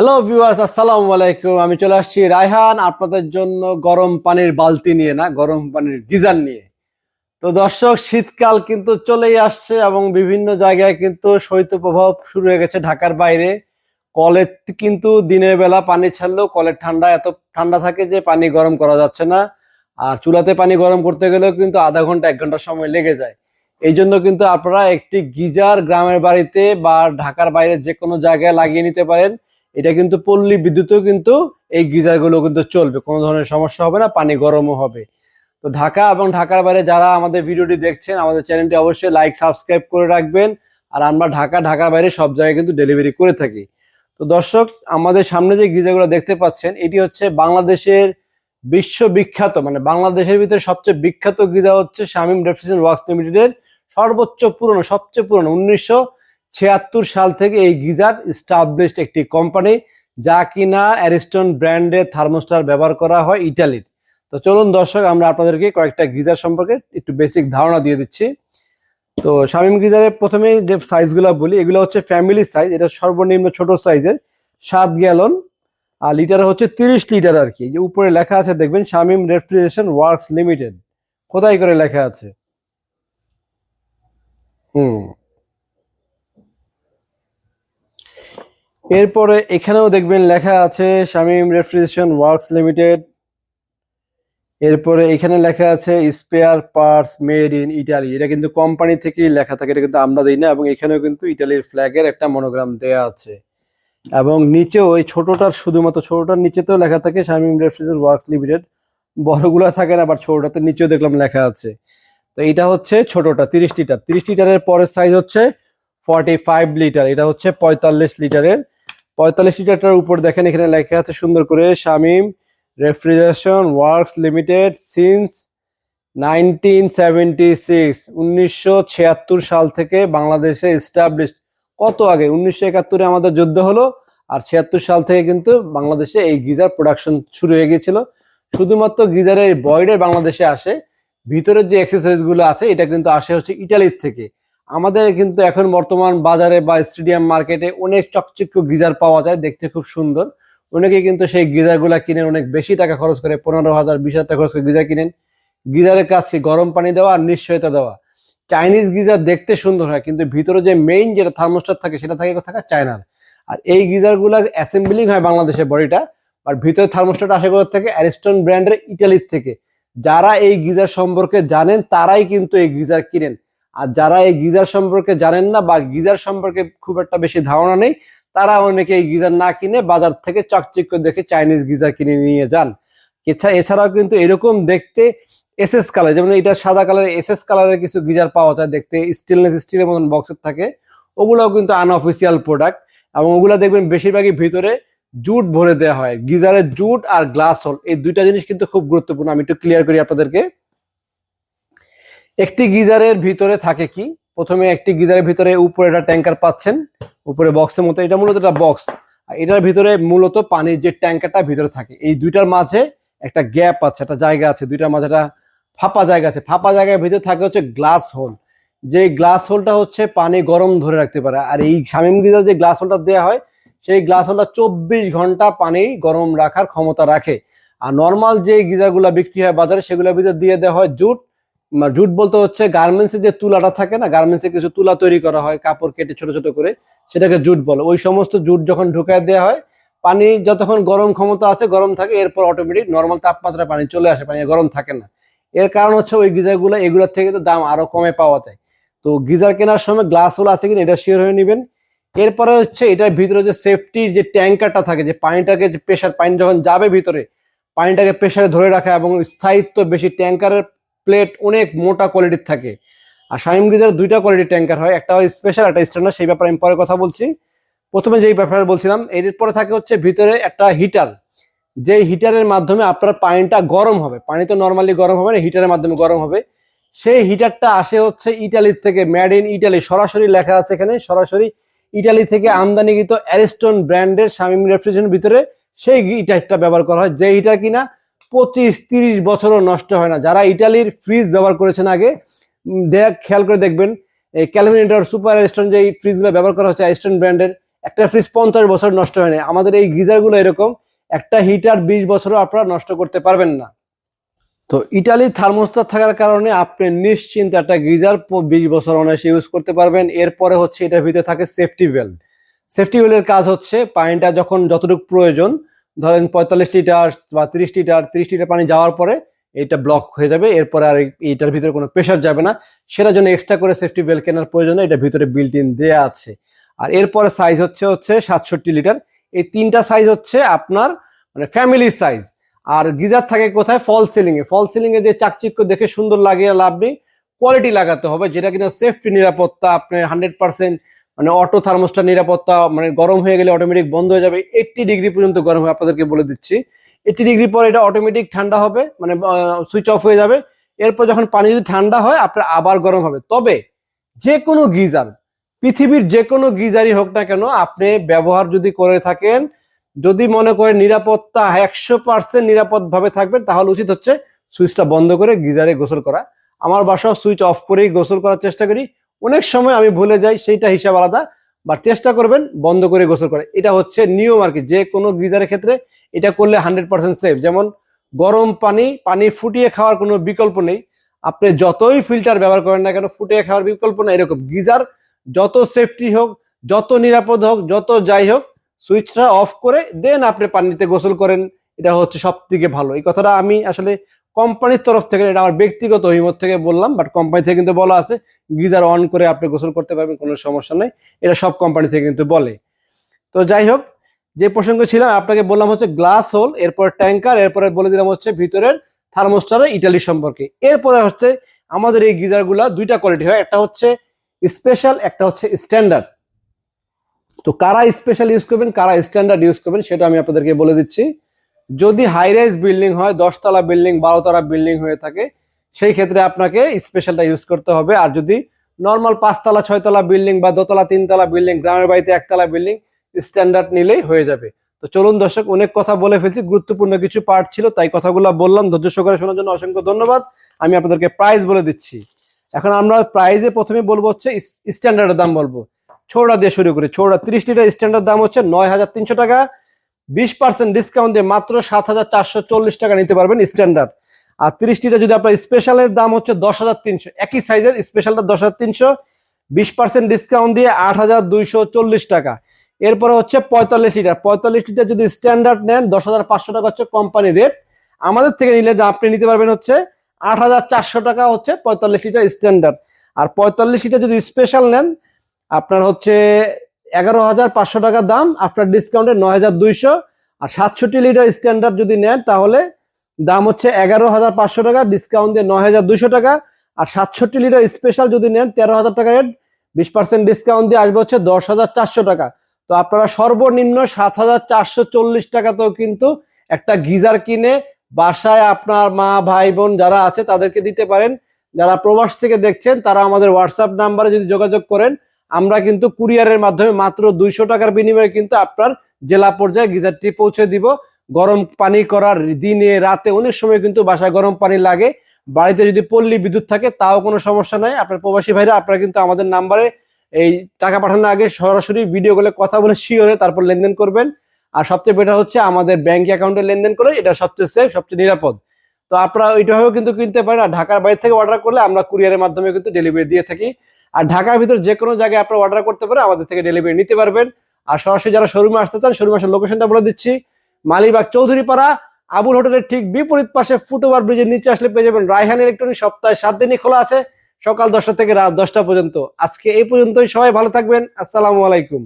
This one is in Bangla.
হ্যালো ভিউয়ার্স আসসালামু আলাইকুম আমি চলে আসছি রায়হান, আপনাদের জন্য গরম পানির বালতি নিয়ে না, গরম পানির গিজার নিয়ে। তো দর্শক, শীতকাল কিন্তু চলেই আসছে এবং বিভিন্ন জায়গায় কিন্তু শৈত্য প্রভাব শুরু হয়ে গেছে ঢাকার বাইরে। কলের কিন্তু দিনের বেলা পানি ছাড়লেও কলের ঠান্ডা এত ঠান্ডা থাকে যে পানি গরম করা যাচ্ছে না। আর চুলাতে পানি গরম করতে গেলেও কিন্তু আধা ঘণ্টা, এক ঘণ্টা সময় লেগে যায়। এই জন্য কিন্তু আপনারা একটি গিজার গ্রামের বাড়িতে বা ঢাকার বাইরে যে কোনো জায়গায় লাগিয়ে নিতে পারেন। এটা কিন্তু পল্লী বিদ্যুতেও কিন্তু এই গিজারগুলো কিন্তু চলবে। কোনো ধরনের সমস্যা হবে না, পানি গরমও হবে। তো ঢাকা এবং ঢাকার বাইরে যারা আমাদের ভিডিওটি দেখছেন, আমাদের চ্যানেলটি অবশ্যই লাইক সাবস্ক্রাইব করে রাখবেন। আর আমরা ঢাকা, ঢাকার বাইরে সব জায়গায় কিন্তু ডেলিভারি করে থাকি। তো দর্শক, আমাদের সামনে যে গিজারগুলো দেখতে পাচ্ছেন, এটি হচ্ছে বাংলাদেশের বিশ্ববিখ্যাত মানে বাংলাদেশের ভিতরে সবচেয়ে বিখ্যাত গিজার হচ্ছে শামিম রেফ্রিজারেশন ওয়ার্কস লিমিটেডের সর্বোচ্চ পুরনো, সবচেয়ে পুরনো, উনিশশো ছিয়াত্তর সাল থেকে এই গিজার স্টাবলিশড একটি কোম্পানি, যা কিনা অ্যারিস্টন ব্র্যান্ডের থার্মোস্টার ব্যবহার করা হয় ইটালির। তো চলুন দর্শক, আমরা আপনাদেরকে কয়েকটা গিজার সম্পর্কে একটু বেসিক ধারণা দিয়ে দিচ্ছি। তো শামিম গিজারের প্রথমে যে সাইজগুলো বলি, এগুলো হচ্ছে ফ্যামিলি সাইজ এটা সর্বনিম্ন ছোট সাইজের সাত গ্যালন আর লিটার হচ্ছে তিরিশ লিটার আর কি যে উপরে লেখা আছে, দেখবেন শামিম রেফ্রিজারেশন ওয়ার্কস লিমিটেড কোথায় করে লেখা আছে? হুম। এরপরে এখানেও দেখবেন লেখা আছে শামিম রেফ্রিজারেশন ওয়ার্কস লিমিটেড। এরপরে এখানে লেখা আছে spare parts made in Italy. এটা কিন্তু কোম্পানি থেকেই লেখা থাকে, এটা কিন্তু আমরা দিই না, এবং এখানেও কিন্তু ইটালির ফ্ল্যাগের একটা মনোগ্রাম দেয়া আছে। এবং নিচেও ওই ছোটটার শুধুমাত্র, ছোটটার নিচেতেও লেখা থাকে শামিম রেফ্রিজারেশন ওয়ার্কস লিমিটেড। বড়গুলো থাকে না, আবার ছোটটাতে নিচেও দেখলাম লেখা আছে। তো এটা হচ্ছে ছোটটা তিরিশ লিটার তিরিশ লিটারের পরের সাইজ হচ্ছে ফর্টি ফাইভ লিটার এটা হচ্ছে পঁয়তাল্লিশ লিটারের পঁয়তাল্লিশ লিটারটার উপর দেখেন এখানে লেখা আছে সুন্দর করে, Shamim refrigeration works limited since nineteen seventy six, উনিশশো ছিয়াত্তর সাল থেকে বাংলাদেশে এস্টাবলিশ কত আগে? উনিশশো একাত্তরে আমাদের যুদ্ধ হলো আর ছিয়াত্তর সাল থেকে কিন্তু বাংলাদেশে এই গিজার প্রোডাকশন শুরু হয়ে গিয়েছিল। শুধুমাত্র গিজারের বয়ডে বাংলাদেশে আসে, ভিতরের যে এক্সারসাইজগুলো আছে, এটা কিন্তু আসে হচ্ছে ইটালির থেকে। আমাদের কিন্তু এখন বর্তমান বাজারে বা স্টেডিয়াম মার্কেটে অনেক চকচক্য গিজার পাওয়া যায়, দেখতে খুব সুন্দর। অনেকে কিন্তু সেই গিজারগুলা কিনেন, অনেক বেশি টাকা খরচ করে, পনেরো হাজার, বিশ হাজার টাকা খরচ করে গিজার কিনেন। গিজারের কাছে গরম পানি দেওয়া আর নিশ্চয়তা দেওয়া। চাইনিজ গিজার দেখতে সুন্দর হয়, কিন্তু ভিতরে যে মেইন যেটা থার্মোস্টার থাকে, সেটা থাকে থাকে চায়নার। আর এই গিজারগুলা অ্যাসেম্বলিং হয় বাংলাদেশের বডিটা, আর ভিতরে থার্মোস্টারটা আসে কোথা থেকে? অ্যারিস্টন ব্র্যান্ডের ইটালির থেকে। যারা এই গিজার সম্পর্কে জানেন, তারাই কিন্তু এই গিজার কিনেন। আর যারা এই গিজার সম্পর্কে জানেন না বা গিজার সম্পর্কে খুব একটা বেশি ধারণা নেই, তারা অনেকে এই গিজার না কিনে বাজার থেকে চকচক্য দেখে চাইনিজ গিজার কিনে নিয়ে যান। এছাড়া এছাড়াও কিন্তু এরকম দেখতে এস এস কালার, যেমন এটা সাদা কালারের এস এস কালারের কিছু গিজার পাওয়া যায় দেখতে স্টেনলেস স্টিলের মতন বক্সের থাকে। ওগুলোও কিন্তু আনঅফিসিয়াল প্রোডাক্ট এবং ওগুলো দেখবেন বেশিরভাগই ভিতরে জুট ভরে দেওয়া হয়। গিজারের জুট আর গ্লাস হোল এই দুইটা জিনিস কিন্তু খুব গুরুত্বপূর্ণ। আমি একটু ক্লিয়ার করি আপনাদেরকে। একটি গিজারের ভিতরে থাকে কি? প্রথমে একটি গিজারের ভিতরে উপরে একটা ট্যাঙ্কার পাচ্ছেন। উপরে বক্সের মতো, এটা মূলত একটা বক্স। আর এটার ভিতরে মূলত পানির যে ট্যাঙ্কারটা ভিতরে থাকে, এই দুইটার মাঝে একটা গ্যাপ আছে, একটা জায়গা আছে, দুইটার মাঝে একটা ফাঁপা জায়গা আছে। ফাঁপা জায়গার ভিতরে থাকে হচ্ছে গ্লাস হোল। যে গ্লাস হোলটা হচ্ছে পানি গরম ধরে রাখতে পারে। আর এই শামিম গিজার যে গ্লাস হোলটা দেওয়া হয়, সেই গ্লাস হোলটা চব্বিশ ঘণ্টা পানি গরম রাখার ক্ষমতা রাখে। আর নর্মাল যে গিজারগুলো বিক্রি হয় বাজারে, সেগুলোর ভিতরে দিয়ে দেওয়া হয় জুট। জুট বলতে হচ্ছে গার্মেন্টসের যে তুলাটা থাকে না গার্মেন্টসে কিছু তুলা তৈরি করা হয়, কাপড় কেটে ছোট ছোট করে, সেটাকে জুট বলে। ওই সমস্ত জুট যখন ঢুকায় দেওয়া হয়, পানি যতক্ষণ গরম ক্ষমতা আছে, গরম থাকে, এরপর অটোমেটিক নর্মাল তাপমাত্রা পানি চলে আসে, পানি গরম থাকে না। এর কারণ হচ্ছে ওই গিজারগুলো, এগুলোর থেকে তো দাম আরও কমে পাওয়া যায়। তো গিজার কেনার সময় গ্লাস হলো আছে কিনা, এটা শিওর হয়ে নেবেন। এরপরে হচ্ছে এটার ভিতরে যে সেফটি যে ট্যাঙ্কারটা থাকে, যে পানিটাকে, যে প্রেশার পানি যখন যাবে ভিতরে, পানিটাকে প্রেশারে ধরে রাখা এবং স্থায়িত্ব বেশি, ট্যাঙ্কারের প্লেট অনেক মোটা কোয়ালিটির থাকে। আর শাইম গিজার দুইটা কোয়ালিটির ট্যাঙ্কার হয়, একটা হয় স্পেশাল একটা স্ট্যান্ডার্ড সেই ব্যাপারে আমি পরে কথা বলছি। প্রথমে যেই ব্যাপারে বলছিলাম এর পরে থাকে হচ্ছে ভিতরে একটা হিটার যে হিটারের মাধ্যমে আপনার পানিটা গরম হবে, পানি তো নর্মালি গরম হবে না হিটারের মাধ্যমে গরম হবে। সেই হিটারটা আসে হচ্ছে ইটালির থেকে ম্যাড ইন ইটালি সরাসরি লেখা আছে এখানে, সরাসরি ইটালি থেকে আমদানিকৃত অ্যারিস্টন ব্র্যান্ডের শামিম রেফ্রিজারেশনের ভিতরে, সেই হিটারটা ব্যবহার করা হয়। যে হিটার কিনা পঁচিশ, তিরিশ বছরও নষ্ট হয় না। যারা ইটালির ফ্রিজ ব্যবহার করেছেন আগে দেখ খেয়াল করে দেখবেন, এই ক্যালভিনেটর সুপার স্টোন যে এই ফ্রিজগুলো ব্যবহার করা হচ্ছে স্টোন ব্র্যান্ডের একটা ফ্রিজ পঞ্চাশ বছর নষ্ট হয় না। আমাদের এই গিজারগুলো এরকম, একটা হিটার বিশ বছরও আপনারা নষ্ট করতে পারবেন না। তো ইটালি থার্মোস্টার থাকার কারণে আপনি নিশ্চিন্তে একটা গিজার বিশ বছর অনায়াসে ইউজ করতে পারবেন। এরপরে হচ্ছে এটার ভিতরে থাকে সেফটি বেল্ট সেফটি বেল্টের কাজ হচ্ছে, পানিটা যখন যতটুকু প্রয়োজন ধরেন পঁয়তাল্লিশ লিটার বা তিরিশ লিটার তিরিশ লিটার পানি যাওয়ার পরে এটা ব্লক হয়ে যাবে। এরপরে আর এইটার ভিতরে কোনো প্রেশার যাবে না। সেটার জন্য এক্সট্রা করে সেফটি বেল কেনার প্রয়োজন এটা ভিতরে বিল্ট ইন আছে। আর এরপরে সাইজ হচ্ছে হচ্ছে সাতষট্টি লিটার। এই তিনটা সাইজ হচ্ছে আপনার মানে ফ্যামিলি সাইজ আর গিজার থাকে কোথায়? ফল সিলিং এ। ফল সিলিং এ যে চাকচিক্য দেখে সুন্দর লাগে লাভ নেই। কোয়ালিটি লাগাতে হবে। যেটা কিনা সেফটি নিরাপত্তা, আপনার হান্ড্রেড পার্সেন্ট মানে অটো থার্মোস্টার নিরাপত্তা মানে গরম হয়ে গেলে অটোমেটিক বন্ধ হয়ে যাবে। এইটটি ডিগ্রি পর্যন্ত গরম হয়ে, আপনাদেরকে বলে দিচ্ছি। এইটটি ডিগ্রি পর এটা অটোমেটিক ঠান্ডা হবে মানে সুইচ অফ হয়ে যাবে। এরপর যখন পানি যদি ঠান্ডা হয়, আপনার আবার গরম হবে। তবে যে কোনো গিজার, পৃথিবীর যে কোনো গিজারই হোক না কেন, আপনি ব্যবহার যদি করে থাকেন, যদি মনে করেন নিরাপত্তা একশো পার্সেন্ট নিরাপদ ভাবে থাকবেন, তাহলে উচিত হচ্ছে সুইচটা বন্ধ করে গিজারে গোসল করা। আমার বাসাও সুইচ অফ করেই গোসল করার চেষ্টা করি। অনেক সময় আমি ভুলে যাই, সেইটা হিসাব আলাদা বা চেষ্টা করবেন বন্ধ করে গোসল করে। এটা হচ্ছে নিয়ম আর কি, যে কোনো গিজারের ক্ষেত্রে এটা করলে হান্ড্রেড পার্সেন্ট সেফ যেমন গরম পানি পানি ফুটিয়ে খাওয়ার কোনো বিকল্প নেই। আপনি যতই ফিল্টার ব্যবহার করেন না কেন, ফুটিয়ে খাওয়ার বিকল্প না এরকম গিজার যত সেফটি হোক, যত নিরাপদ হোক, যত যাই হোক সুইচটা অফ করে দেন আপনি পানিতে গোসল করেন। এটা হচ্ছে সব থেকে ভালো। এই কথাটা আমি আসলে কোম্পানির তরফ থেকে, এটা আমার ব্যক্তিগত অভিমত থেকে বললাম বাট কোম্পানি থেকে কিন্তু বলা আছে, গিজার অন করে আপনি গোসল করতে পারবেন, কোনো সমস্যা নেই। এটা সব কোম্পানি থেকে কিন্তু বলে। তো যাই হোক, যে প্রসঙ্গ ছিলাম, আপনাকে বললাম হচ্ছে গ্লাস হোল এরপর ট্যাঙ্কার এরপরে বলে দিলাম হচ্ছে ভিতরের থার্মোস্টার ইটালি সম্পর্কে। এরপরে হচ্ছে আমাদের এই গিজারগুলা দুইটা কোয়ালিটি হয়, একটা হচ্ছে স্পেশাল একটা হচ্ছে স্ট্যান্ডার্ড তো কারা স্পেশাল ইউজ করবেন, কারা স্ট্যান্ডার্ড ইউজ করবেন, সেটা আমি আপনাদেরকে বলে দিচ্ছি। যদি হাই রাইজ বিল্ডিং হয়, দশতলা বিল্ডিং বারোতলা বিল্ডিং হয়ে থাকে, সেই ক্ষেত্রে আপনাকে স্পেশালটা ইউজ করতে হবে। আর যদি নর্মাল পাঁচতলা, ছয়তলা বিল্ডিং বা দোতলা, তিনতলা বিল্ডিং গ্রামের বাড়িতে একতলা বিল্ডিং স্ট্যান্ডার্ড নিলেই হয়ে যাবে। তো চলুন দর্শক, অনেক কথা বলে ফেলছি, গুরুত্বপূর্ণ কিছু পার্ট ছিল, তাই কথাগুলো বললাম। ধৈর্য সহকারে শোনার জন্য অসংখ্য ধন্যবাদ। আমি আপনাদেরকে প্রাইস বলে দিচ্ছি। এখন আমরা প্রাইজে প্রথমে বলব হচ্ছে স্ট্যান্ডার্ডের দাম বলব। ছোড়া দিয়ে শুরু করি। ছোড়া তিরিশ লিটার স্ট্যান্ডার্ড দাম হচ্ছে নয় হাজার তিনশো টাকা। বিশ পার্সেন্ট ডিসকাউন্ট দিয়ে মাত্র সাত হাজার চারশো চল্লিশ টাকা নিতে পারবেন স্ট্যান্ডার্ড আর তিরিশটিটা যদি আপনার স্পেশালের দাম হচ্ছে দশ হাজার তিনশো, একই সাইজের স্পেশালটা দশ হাজার তিনশো, বিশ পার্সেন্ট ডিসকাউন্ট দিয়ে আট হাজার দুইশো চল্লিশ টাকা। এরপরে হচ্ছে পঁয়তাল্লিশ লিটার পঁয়তাল্লিশ লিটার যদি স্ট্যান্ডার্ড নেন, দশ হাজার পাঁচশো টাকা হচ্ছে কোম্পানি রেট আমাদের থেকে নিলে আপনি নিতে পারবেন হচ্ছে আট হাজার চারশো টাকা হচ্ছে পঁয়তাল্লিশ লিটার স্ট্যান্ডার্ড আর পঁয়তাল্লিশ লিটার যদি স্পেশাল নেন, আপনার হচ্ছে এগারো হাজার পাঁচশো টাকা দাম, আপনার ডিসকাউন্টে নয় হাজার দুইশো। আর সাতষট্টি লিটার স্ট্যান্ডার্ড যদি নেন, তাহলে দাম হচ্ছে এগারো হাজার পাঁচশো টাকা ডিসকাউন্ট দিয়ে নয় হাজার দুইশো টাকা। আর সাতষট্টি লিটার স্পেশাল যদি নেন, তেরো হাজার টাকা রেট বিশ পার্সেন্ট ডিসকাউন্ট দিয়ে আসবে হচ্ছে দশ হাজার চারশো টাকা। তো আপনারা সর্বনিম্ন সাত হাজার চারশো চল্লিশ টাকাতেও কিন্তু একটা গিজার কিনে বাসায় আপনার মা, ভাই, বোন যারা আছে, তাদেরকে দিতে পারেন। যারা প্রবাস থেকে দেখছেন, তারা আমাদের হোয়াটসঅ্যাপ নাম্বারে যদি যোগাযোগ করেন আমরা কিন্তু কুরিয়ারের মাধ্যমে মাত্র দুইশো টাকার বিনিময়ে কিন্তু আপনার জেলা পর্যায়ে গিজারটি পৌঁছে দিব। গরম পানি করার দিনে, রাতে অনেক সময় কিন্তু বাসায় গরম পানি লাগে। বাড়িতে যদি পল্লী বিদ্যুৎ থাকে, তাও কোনো সমস্যা নাই। আপনার প্রবাসী ভাইরা, আপনারা কিন্তু আমাদের নাম্বারে এই টাকা পাঠানোর আগে সরাসরি ভিডিও কলে কথা বলে শিওরে তারপর লেনদেন করবেন। আর সবচেয়ে বেটার হচ্ছে আমাদের ব্যাংক অ্যাকাউন্টে লেনদেন করে, এটা সবচেয়ে সেফ সবচেয়ে নিরাপদ। তো আপনারা ওইটাভাবেও কিন্তু কিনতে পারেন। আর ঢাকার বাইরে থেকে অর্ডার করলে আমরা কুরিয়ারের মাধ্যমে কিন্তু ডেলিভারি দিয়ে থাকি। আর ঢাকার ভিতর যে কোনো জায়গায় আপনারা অর্ডার করতে পারেন, আমাদের থেকে ডেলিভারি নিতে পারবেন। আর সরাসরি যারা শোরুমে আসতে চান শোরুমে আসার লোকেশনটা বলে দিচ্ছি। মালিবাগ চৌধুরীপাড়া, আবুল হোটেলের ঠিক বিপরীত পাশে ফুটওভার ব্রিজের নিচে আসলে পেয়ে যাবেন রায়হান ইলেকট্রনিক সপ্তাহে সাত দিনই খোলা আছে, সকাল দশটা থেকে রাত দশটা পর্যন্ত। আজকে এই পর্যন্তই, সবাই ভালো থাকবেন। আসসালামু আলাইকুম।